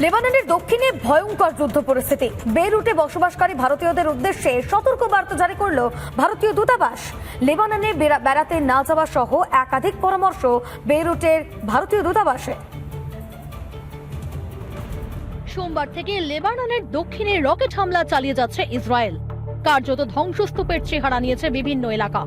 লেবাননের দক্ষিণে ভয়ঙ্কর যুদ্ধ পরিস্থিতি। বেরুটে বসবাসকারী ভারতীয়দের উদ্দেশ্যে সতর্ক বার্তা জারি করল ভারতীয় দূতাবাস। লেবাননে বেড়া- বেড়াতে না যাওয়া সহ একাধিক পরামর্শ বেরুটের ভারতীয় দূতাবাসে। সোমবার থেকে লেবাননের দক্ষিণে রকেট হামলা চালিয়ে যাচ্ছে ইসরায়েল। কার্যত ধ্বংসস্তূপের চেহারা নিয়েছে বিভিন্ন এলাকা।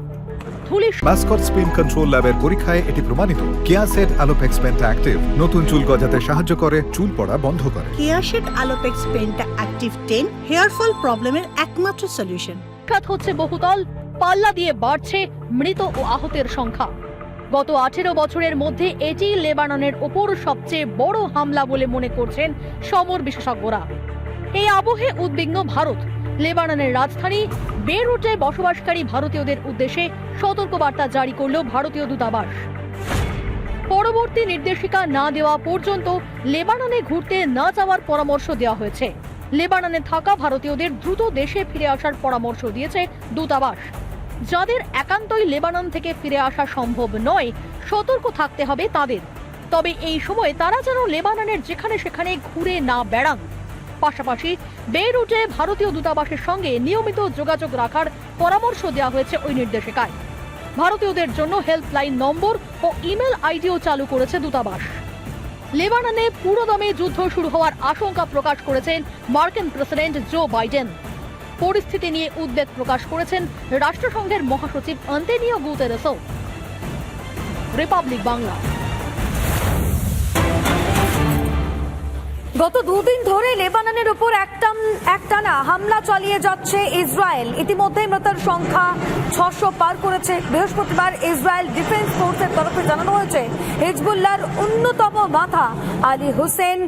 ধুলিস মাস্কট স্পিন কন্ট্রোল ল্যাবের পরীক্ষায় এটি প্রমাণিত। কেয়াসেট আলোপেক্স পেন্ট অ্যাক্টিভ নতুন চুল গজাতে সাহায্য করে চুল পড়া বন্ধ করে। কেয়ারশেড আলোপেক্স পেনটা অ্যাক্টিভ টেন হেয়ার ফল প্রবলেমের একমাত্র সলিউশন হচ্ছে বহুতল পাল্লা দিয়ে বাড়ছে মৃত ও আহতের সংখ্যা। গত আঠেরো বছরের মধ্যে এটি লেবাননের ওপর সবচেয়ে বড় হামলা বলে মনে করছেন সমর বিশেষজ্ঞরা। এই আবহে উদ্বিগ্ন ভারত। লেবাননের রাজধানী বেরুটে বসবাসকারী ভারতীয়দের উদ্দেশ্যে সতর্কবার্তা জারি করল ভারতীয় দূতাবাস। পরবর্তী নির্দেশিকা না দেওয়া পর্যন্ত লেবাননে ঘুরতে না যাওয়ার পরামর্শ দেওয়া হয়েছে। লেবাননে থাকা ভারতীয়দের দ্রুত দেশে ফিরে আসার পরামর্শ দিয়েছে দূতাবাস। যাদের একান্তই লেবানন থেকে ফিরে আসা সম্ভব নয়, সতর্ক থাকতে হবে তাদের। তবে এই সময় তারা যেন লেবাননের যেখানে সেখানে ঘুরে না বেড়ান। পাশাপাশি বেরুটে ভারতীয় দূতাবাসের সঙ্গে নিয়মিত যোগাযোগ রাখার পরামর্শ দেওয়া হয়েছে ওই নির্দেশিকায়। ভারতীয়দের জন্য হেল্পলাইন নম্বর ও ইমেল আইডিও চালু করেছে দূতাবাস। লেবাননে পুরোদমে যুদ্ধ শুরু হওয়ার আশঙ্কা প্রকাশ করেছেন মার্কিন প্রেসিডেন্ট জো বাইডেন। পরিস্থিতি নিয়ে উদ্বেগ প্রকাশ করেছেন রাষ্ট্রসংঘের মহাসচিব আন্তেনিও গুতেরেসও। রিপাবলিক বাংলা। গত দুদিন ধরে লেবাননের উপর একটান একটানা হামলা চালিয়ে যাচ্ছে ইসরায়েল। ইতিমধ্যে মৃতের সংখ্যা ছশো পার করেছে। বৃহস্পতিবার ইসরায়েল ডিফেন্স ফোর্সের তরফে জানানো হয়েছে, হিজবুল্লাহর অন্যতম মাথা আলী হোসেন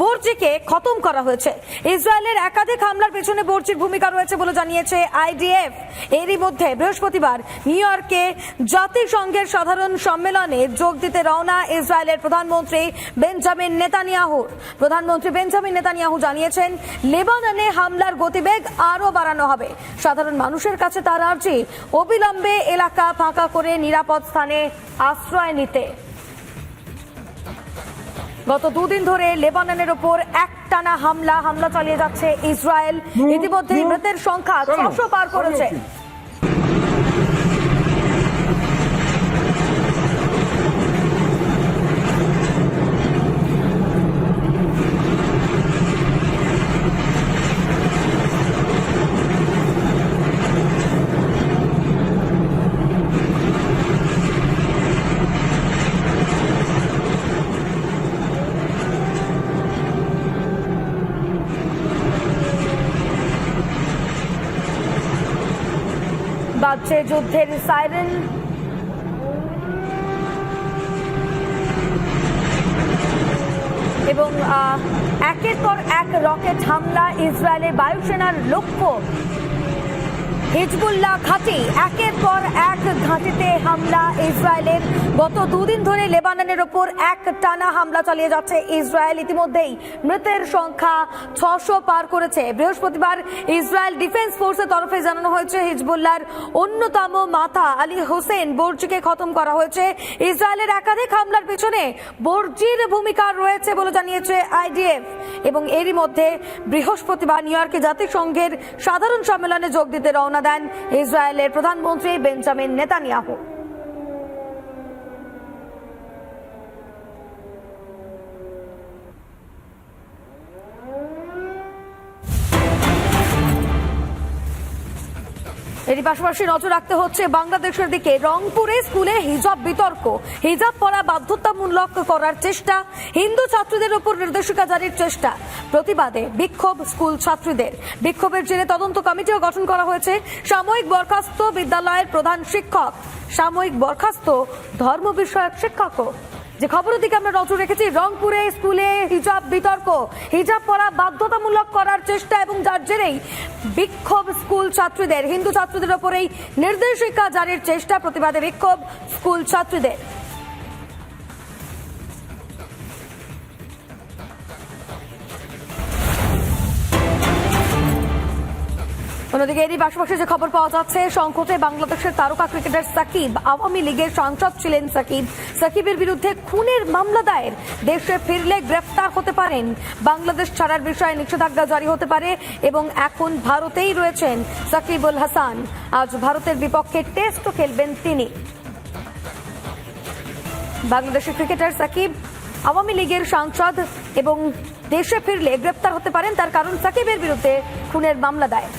বোরজিকে খতম করা হয়েছে। ইসরায়েলের একাধিক হামলার পেছনে বোরজির ভূমিকা রয়েছে বলে জানিয়েছে আইডিএফ। এরই মধ্যে বৃহস্পতিবার নিউ ইয়র্কে জাতিসংঘের সাধারণ সম্মেলনে যোগ দিতে রওনা ইসরায়েলের প্রধানমন্ত্রী বেঞ্জামিন নেতানিয়াহু। প্রধানমন্ত্রী বেঞ্জামিন নেতানিয়াহু জানিয়েছেন লেবাননে হামলার গতিবেগ আরও বাড়ানো হবে। সাধারণ মানুষের কাছে তার আর্জি। অবিলম্বে এলাকা ফাঁকা করে নিরাপদ স্থানে আশ্রয় নিতে। গত দুদিন ধরে লেবাননের ওপর একটানা হামলা। হামলা চালিয়ে যাচ্ছে ইসরায়েল। ইতিমধ্যে মৃতের সংখ্যা ছশো পার করেছে। বাজছে যুদ্ধের সাইরেন এবং একের পর এক রকেট হামলা ইসরায়েলের বায়ুসেনার লক্ষ্য। হিজবুল্লাহ ঘাঁটি, একের পর এক ঘাঁটিতে হামলা ইসরায়েলের। গত দুদিন ধরে লেবাননের ওপর এক টানা হামলা চালিয়ে যাচ্ছে ইসরায়েল। ইতিমধ্যেই মৃতের সংখ্যা ছশো পার করেছে। বৃহস্পতিবার ইসরায়েল ডিফেন্স ফোর্সের তরফে জানানো হয়েছে, হিজবুল্লাহর অন্যতম মাথা আলী হোসেন বর্জিকে খতম করা হয়েছে। ইসরায়েলের একাধিক হামলার পিছনে বর্জির ভূমিকা রয়েছে বলে জানিয়েছে আইডিএফ। এবং এরই মধ্যে বৃহস্পতিবার নিউ ইয়র্কে জাতিসংঘের সাধারণ সম্মেলনে যোগ দিতে রওনা দেন ইসরায়েলের প্রধানমন্ত্রী বেঞ্জামিন নেতানিয়াহু। এরই পাশাপাশি নজর রাখতে হচ্ছে বাংলাদেশের দিকে। রংপুরে স্কুলে হিজাব বিতর্ক। হিজাব পরা বাধ্যতামূলক করার চেষ্টা। হিন্দু ছাত্রীদের উপর নির্দেশিকা জারির চেষ্টা। প্রতিবাদে বিক্ষোভ স্কুল ছাত্রীদের। বিক্ষোভের জেরে তদন্ত কমিটিও গঠন করা হয়েছে। সাময়িক বরখাস্ত বিদ্যালয়ের প্রধান শিক্ষক। সাময়িক বরখাস্ত ধর্ম বিষয়ক শিক্ষকও। যে খবরের দিকে আমরা নজর রেখেছি, রংপুরে স্কুলে হিজাব বিতর্ক। হিজাব পরা বাধ্যতামূলক করার চেষ্টা এবং যার জেরেই বিক্ষোভ স্কুল ছাত্রীদের, হিন্দু ছাত্রীদের ওপরেই নির্দেশিকা জারির চেষ্টা, প্রতিবাদে বিক্ষোভ স্কুল ছাত্রীদের। অন্যদিকে এরই পাশাপাশি যে খবর পাওয়া যাচ্ছে সংকটে বাংলাদেশের তারকা ক্রিকেটার সাকিব, আওয়ামী লীগের সাংসদ ছিলেন সাকিব। সাকিবের বিরুদ্ধে খুনের মামলা দায়ের, দেশে ফিরলে গ্রেফতার হতে পারেন। বাংলাদেশ ছাড়ার বিষয়ে নিষেধাজ্ঞা জারি হতে পারে এবং এখন ভারতেই রয়েছেন সাকিবুল হাসান। আজ ভারতের বিপক্ষে টেস্টও খেলবেন তিনি। বাংলাদেশের ক্রিকেটার সাকিব, আওয়ামী লীগের সাংসদ এবং দেশে ফিরলে গ্রেপ্তার হতে পারেন, তার কারণ সাকিবের বিরুদ্ধে খুনের মামলা দায়ের।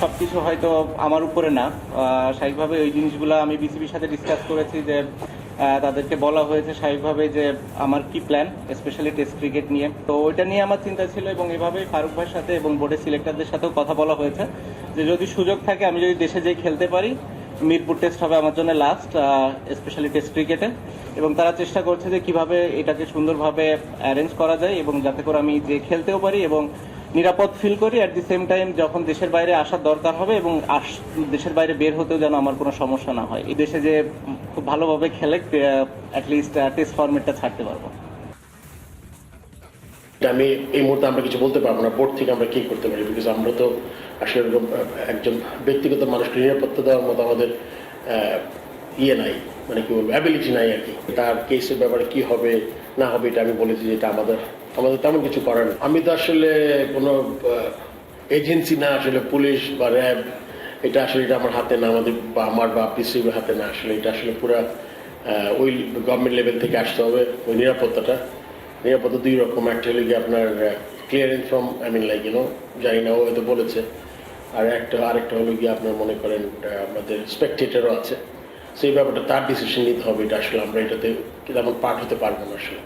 সবকিছু হয়তো আমার উপরে না। স্বাভাবিকভাবে ওই জিনিসগুলো আমি বিসিবির সাথে ডিসকাস করেছি যে তাদেরকে বলা হয়েছে স্বাভাবিকভাবে যে আমার কি প্ল্যান স্পেশালি টেস্ট ক্রিকেট নিয়ে। তো ওইটা নিয়ে আমার চিন্তা ছিল এবং এভাবেই ফারুক ভাইয়ের সাথে এবং বোর্ডের সিলেক্টরদের সাথেও কথা বলা হয়েছে। যে যদি সুযোগ থাকে, আমি যদি দেশে যেয়ে খেলতে পারি, মিরপুর টেস্ট হবে আমার জন্য লাস্ট স্পেশালি টেস্ট ক্রিকেটে এবং তারা চেষ্টা করছে যে কীভাবে এটাকে সুন্দরভাবে অ্যারেঞ্জ করা যায় এবং যাতে করে আমি যে খেলতেও পারি এবং নিরাপদ ফিল করি অ্যাট দি সেম টাইম যখন দেশের বাইরে আসার দরকার হবে এবং দেশের বাইরে বের হতেও যেন আমার কোনো সমস্যা না হয়। এই দেশে যে খুব ভালোভাবে খেলে অ্যাটলিস্ট টেস্ট ফরম্যাটটা ছাড়তে পারব। আমি এই মুহূর্তে আমরা কিছু বলতে পারব না বোর্ড থেকে আমরা কি করতে পারি? বিকজ আমরা তো আসলে একজন ব্যক্তিগত মানুষকে নিরাপত্তা দেওয়ার মতো আমাদের ইয়ে নাই মানে কি বলব অ্যাবিলিটি নাই আর কি। তার কেসের ব্যাপারে কি হবে, না হবে, এটা আমি বলেছি যে এটা আমাদের আমাদের তেমন কিছু করার। আমি তো আসলে কোনো এজেন্সি না, আসলে পুলিশ বা র্যাব, এটা আসলে এটা আমার হাতে না, আমাদের বা আমার বা পিসিবির হাতে না, আসলে এটা আসলে পুরো ওই গভর্নমেন্ট লেভেল থেকে আসতে হবে, ওই নিরাপত্তাটা। নিরাপত্তা দুই রকম, একটা হলো গিয়ে আপনার clearance from I mean like you know জানি না, ও হয়তো বলেছে। আর একটা, আরেকটা হলো গিয়ে আপনার মনে করেন আমাদের স্পেকটেটারও আছে। সেই ব্যাপারটা তার ডিসিশন নিতে হবে, এটা আসলে আমরা এটাতে তেমন পার্ট হতে পারব না, আসলে।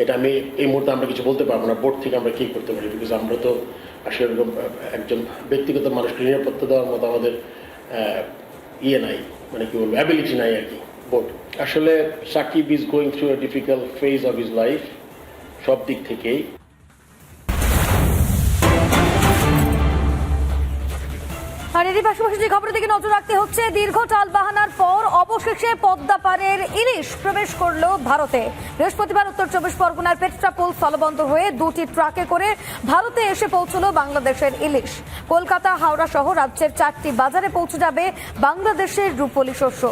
এটা আমি এই মুহূর্তে আমরা কিছু বলতে পারব না বোর্ড থেকে আমরা কি করতে পারি? বিকজ আমরা তো আসলে এরকম, একজন ব্যক্তিগত মানুষকে নিরাপত্তা দেওয়ার মতো আমাদের ইয়ে নাই মানে কি বলব অ্যাবিলিটি নাই আর কি বোর্ড আসলে Sakib is going through a difficult phase of his life সব দিক থেকেই। আর এরই পাশাপাশি যে খবরের দিকে নজর রাখতে হচ্ছে, দীর্ঘ টাল বাহানার পর অবশেষে পদ্মাপাড়ের ইলিশ প্রবেশ করল ভারতে। বৃহস্পতিবার উত্তর চব্বিশ পরগনার পেট্রাপোল স্থলবন্ধ হয়ে দুটি ট্রাকে করে ভারতে এসে পৌঁছলো বাংলাদেশের ইলিশ। কলকাতা, হাওড়া সহ রাজ্যের চারটি বাজারে পৌঁছে যাবে বাংলাদেশের রূপলি শস্য।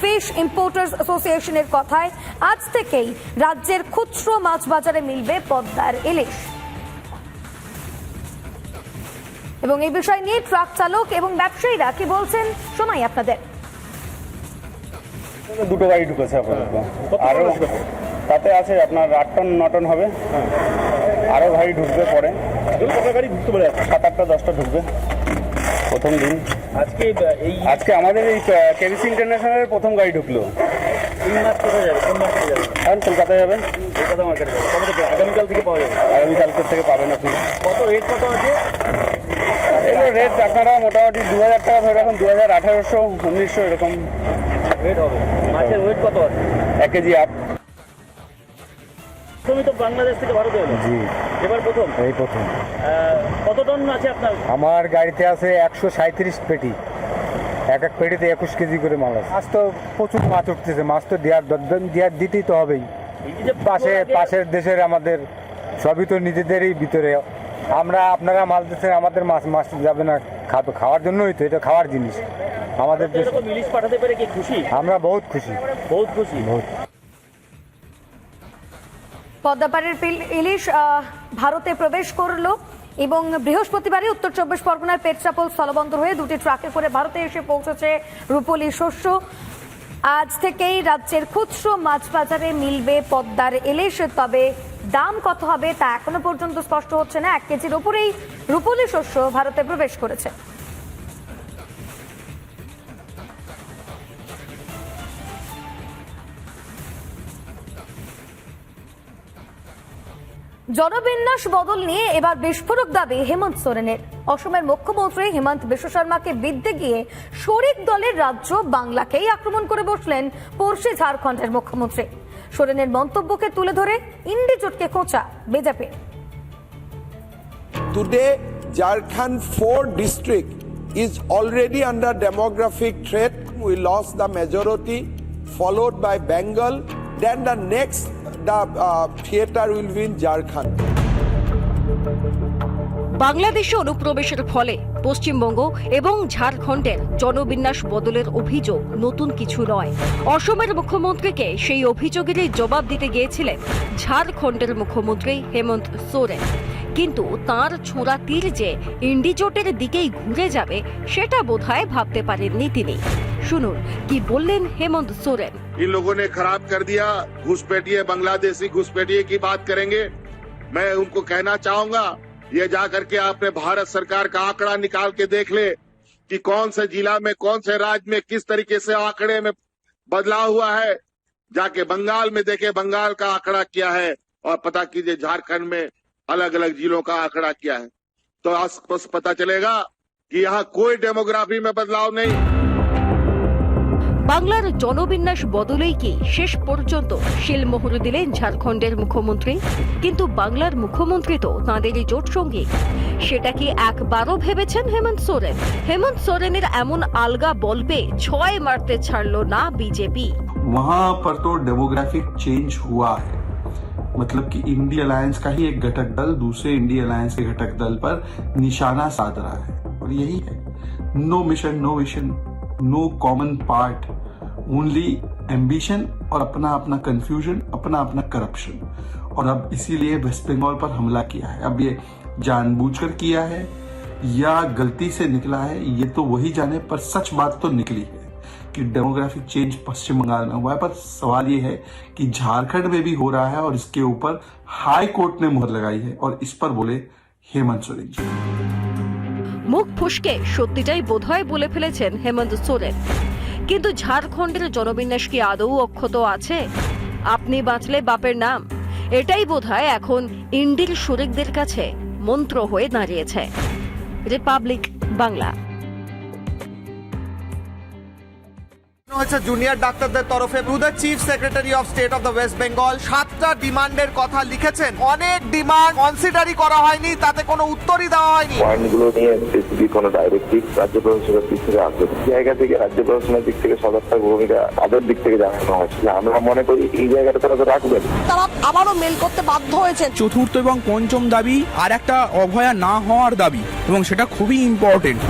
ফিশ ইম্পোর্টার্স অ্যাসোসিয়েশনের কথায়, আজ থেকেই রাজ্যের খুচরো মাছ বাজারে মিলবে পদ্মার ইলিশ। এবং এই বিষয় নিয়ে ট্রাক চালক এবং ব্যবসায়ীরা কি বলছেন শোনাই আপনাদের। দুটো গাড়ি ঢুকেছে আপাতত। আরও তাতে আছে আপনার আট টন ন টন হবে। আরও গাড়ি ঢুকবে পরে। গাড়ি ঢুকতে পারে সাত আটটা দশটা ঢুকবে। প্রথম দিন। আজকে এই আজকে আমাদের এই কেবিসি ইন্টারন্যাশনালের প্রথম গাড়ি ঢুকলো। তিন মাস কোথায় যাবে? কোন মাস যাবে? কলকাতায় যাবে। কলকাতা মার্কেটে আগামীকাল থেকে পাওয়া যাবে? আগামীকালকের থেকে পাবেন আপনি। কত রেট কত আছে? রেট আপনারা মোটামুটি দু হাজার টাকা ধরে রাখুন দু হাজার আঠারোশো উনিশশো এরকম রেট হবে। মাছের ওয়েট কত আছে? এক কেজি আপ প্রথমে তো বাংলাদেশ থেকে ভারতে হলো। জি। এবার প্রথম? এই প্রথম। কত টন আছে আপনার? আমার গাড়িতে আছে একশো সাঁত্রিশ পেটি। এক এক পেটিতে একুশ কেজি করে মাল আছে। মাছ তো প্রচুর মাছ উঠতেছে মাছ তো দেওয়ার দেওয়ার দিতেই তো হবেই। যে পাশে পাশের দেশের আমাদের সবই তো নিজেদেরই ভিতরে আমরা আপনারা মাছ দিচ্ছেন আমাদের মাছ মাছ যাবে না খাবে খাওয়ার জন্যই তো এটা খাওয়ার জিনিস। আমাদের ইলিশ পাঠাতে পেরে কি খুশি? আমরা বহুত খুশি। বহুত খুশি। বহুত। পদ্মাপাড়ের পিল- ইলিশ ভারতে প্রবেশ করল এবং বৃহস্পতিবারই উত্তর চব্বিশ পরগনার পেট্রাপোল স্থলবন্দর হয়ে দুটি ট্রাকে করে ভারতে এসে পৌঁছেছে রূপলি শস্য। আজ থেকেই রাজ্যের খুচরো মাছ বাজারে মিলবে পদ্মার ইলিশ তবে দাম কত হবে তা এখনও পর্যন্ত স্পষ্ট হচ্ছে না। এক কেজির ওপরেই রূপলি শস্য ভারতে প্রবেশ করেছে। জনবিন্যাস বদল নিয়ে এবার বিস্ফোরক দাবি হেমন্ত সোরেনের। অসমের মুখ্যমন্ত্রী হেমন্ত বিশ্ব শর্মাকে বিদ্যে গিয়ে শরিক দলের রাজ্য বাংলাকেই আক্রমণ করে বসলেন পড়শি ঝাড়খণ্ডের মুখ্যমন্ত্রী। সোরেনের মন্তব্যকে তুলে ধরে ইন্ডি জোটকে খোঁচা বেজাপে। Today Jharkhand four district is already under demographic threat we lose the majority followed by Bengal then the next the theatre will win Jharkhand বাংলাদেশে অনুপ্রবেশের ফলে পশ্চিমবঙ্গ এবং ঝাড়খণ্ডের জনবিন্যাস বদলের অভিযোগ নতুন কিছু নয় অসমের মুখ্যমন্ত্রীকে সেই অভিযোগেরই জবাব দিতে গিয়েছিলেন ঝাড়খণ্ডের মুখ্যমন্ত্রী হেমন্ত সোরেন কিন্তু তার ছোঁড়া তীর যে ইন্ডিজোটের দিকেই ঘুরে যাবে সেটা বোধহয় ভাবতে পারেননি তিনি শুনুন কি বললেন হেমন্ত সোরেন इन लोगों ने खराब कर दिया घुसपैठिए बांग्लादेशी घुसपैठिए की बात करेंगे मैं उनको कहना चाहूंगा ये जा करके आपने भारत सरकार का आंकड़ा निकाल के देख ले कि कौन से जिला में, कौन से राज्य में किस तरीके से आंकड़े में बदलाव हुआ है। जाके बंगाल में देखे, बंगाल का आंकड़ा क्या है और पता कीजिए झारखंड में अलग अलग जिलों का आंकड़ा क्या है। तो स्पष्ट पता चलेगा कि यहाँ कोई डेमोग्राफी में बदलाव नहीं। বাংলার জনবিন্যাস বদলেই কি শেষ পর্যন্ত শিলমোহর দিলেন ঝাড়খণ্ডের মুখ্যমন্ত্রী কিন্তু বাংলার মুখ্যমন্ত্রী তো তাঁদেরই জোট সঙ্গী সেটা কি একবারও ভেবেছেন হেমন্ত সোরেন হেমন্ত সোরেনের এমন আলগা বলবে ছয় মারতে ছাড়লো না বিজেপি वहां पर तो डेमोग्राफिक चेंज हुआ है मतलब कि इंडी अलायंस का ही एक घटक दल दूसरे इंडी अलायंस के घटक दल पर निशाना साध रहा है और यही है no mission no vision no common part only ambition और अपना अपना कंफ्यूजन अपना अपना करप्शन और अब इसीलिए वेस्ट बंगाल पर हमला किया है। अब ये जानबूझकर किया है या गलती से निकला है, ये तो वही जाने, पर सच बात तो निकली है कि डेमोग्राफिक चेंज पश्चिम बंगाल में हुआ है। पर सवाल ये है कि झारखंड में भी हो रहा है और इसके ऊपर हाई कोर्ट ने मुहर लगाई है और इस पर बोले हेमंत सोरेन जी। মুখ ফুসকে সত্যিটাই বোধহয় বলে ফেলেছেন হেমন্ত সোরেন। কিন্তু ঝাড়খণ্ডের জনবিন্যাস কি আদৌ অক্ষত আছে? আপনি বাঁচলে বাপের নাম। এটাই বোধহয় এখন ইন্ডির শরিকদের কাছে মন্ত্র হয়ে দাঁড়িয়েছে। রিপাবলিক বাংলা। হচ্ছে জুনিয়র ডাক্তারদের তরফে। To the chief secretary of state of the West Bengal সাতটা ডিমান্ডের কথা লিখেছেন। অনেক ডিমান্ড কনসিডারই করা হয়নি তাতে কোনো উত্তরই দেওয়া হয়নি। পয়েন্টগুলো নিয়ে স্পেসিফিক কোনো ডাইরেক্টিভ রাজ্য প্রশাসনের দিক থেকে আসবে জায়গা থেকে রাজ্য প্রশাসনের দিক থেকে সদস্যের ভূমিকা তাদের দিক থেকে জানানো হয়েছে। আমরা মনে করি এই জায়গাটা তারা তো রাখবেন। তারা আবারও মেল করতে বাধ্য হয়েছে চতুর্থ এবং পঞ্চম দাবি আর একটা অভয়া না হওয়ার দাবি এবং সেটা খুবই ইম্পর্টেন্ট